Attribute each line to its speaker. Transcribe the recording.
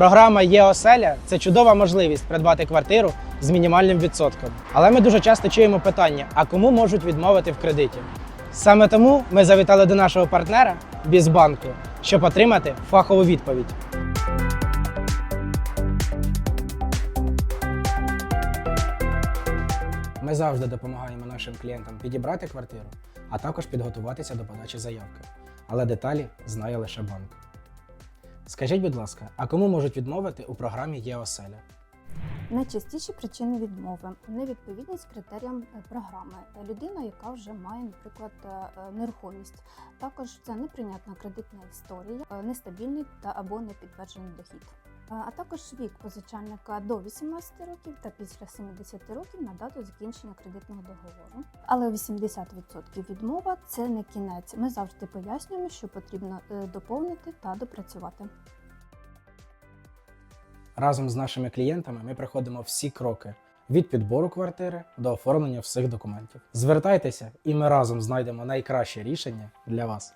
Speaker 1: Програма ЄОселя це чудова можливість придбати квартиру з мінімальним відсотком. Але ми дуже часто чуємо питання: а кому можуть відмовити в кредиті? Саме тому ми завітали до нашого партнера Бізбанку, щоб отримати фахову відповідь. Ми завжди допомагаємо нашим клієнтам підібрати квартиру, а також підготуватися до подачі заявки. Але деталі знає лише банк. Скажіть, будь ласка, а кому можуть відмовити у програмі ЄОселя?
Speaker 2: Найчастіші причини відмови невідповідність критеріям е, програми. Е, Людина, яка вже має, наприклад, е, нерухомість. Також це неприйнятна кредитна історія, нестабільний та або непідтверджений дохід. А також вік позичальника до 18 років та після 70 років на дату закінчення кредитного договору. Але 80% відмова це не кінець. Ми завжди пояснюємо, що потрібно е, доповнити та допрацювати.
Speaker 1: Разом з нашими клієнтами ми проходимо всі кроки від підбору квартири до оформлення всіх документів. Звертайтеся, і ми разом знайдемо найкраще рішення для вас.